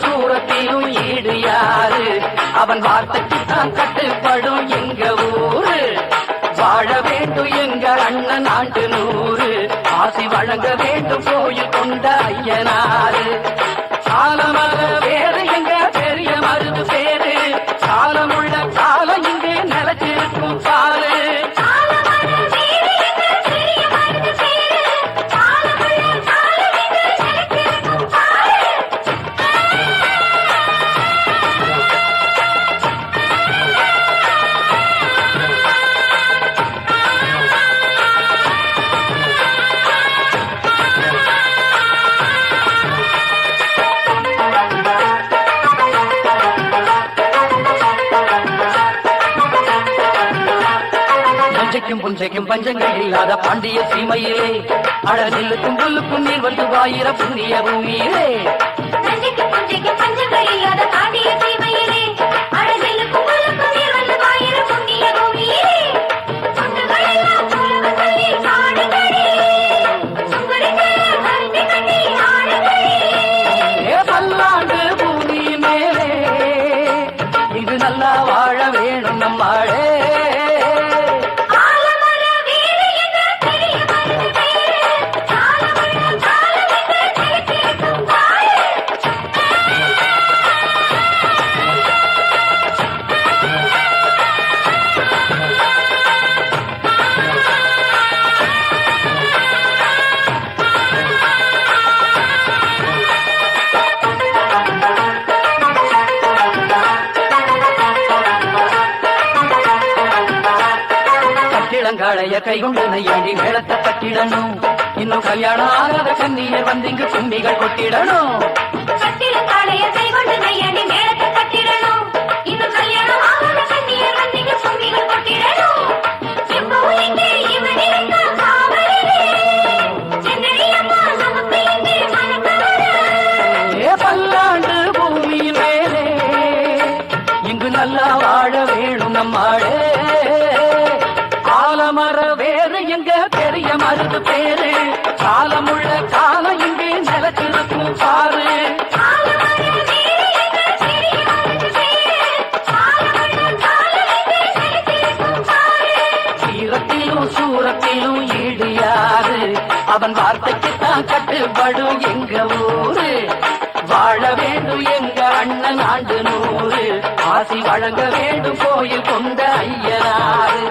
சூரத்திலும் ஈடு யாரு அவன் வார்த்தைக்கு தான் கட்டுப்படும் எங்க ஊரு வாழ வேண்டும் எங்கள் அண்ணன் ஆண்டு நூறு ஆசி வழங்க வேண்டும் கோயில் கொண்ட ஐயனா நஞ்சைக்கும் புஞ்சைக்கும் பஞ்சங்கள் இல்லாத பாண்டிய சீமையிலே. அழகிலுக்கும் புல்லுக்கும் நீர் வந்து வாயிர புண்ணிய பூமியிலே. கட்டிடங்காளைய கைகொண்டு நையாண்டி மேளத்தை கட்டிடணும். இன்னும் கல்யாணம் ஆகாத கண்ணியர் வந்து இங்கு கும்பிகள் கொட்டிடணும். ஏ மர வேறு எங்க பெரிய மருந்து பேரு? காலமுள்ள காலம் இங்கே நிலத்திருக்கும் பாரு. சீரத்திலும் சூரத்திலும் ஈடு யாரு அவன் வார்த்தைக்கு தான் கட்டுப்படும் எங்க ஊரு? வாழ வேண்டும் எங்க அண்ணன் ஆண்டு நூறு. ஆசி வழங்க வேண்டும் கோயில் கொண்ட ஐயனாறு.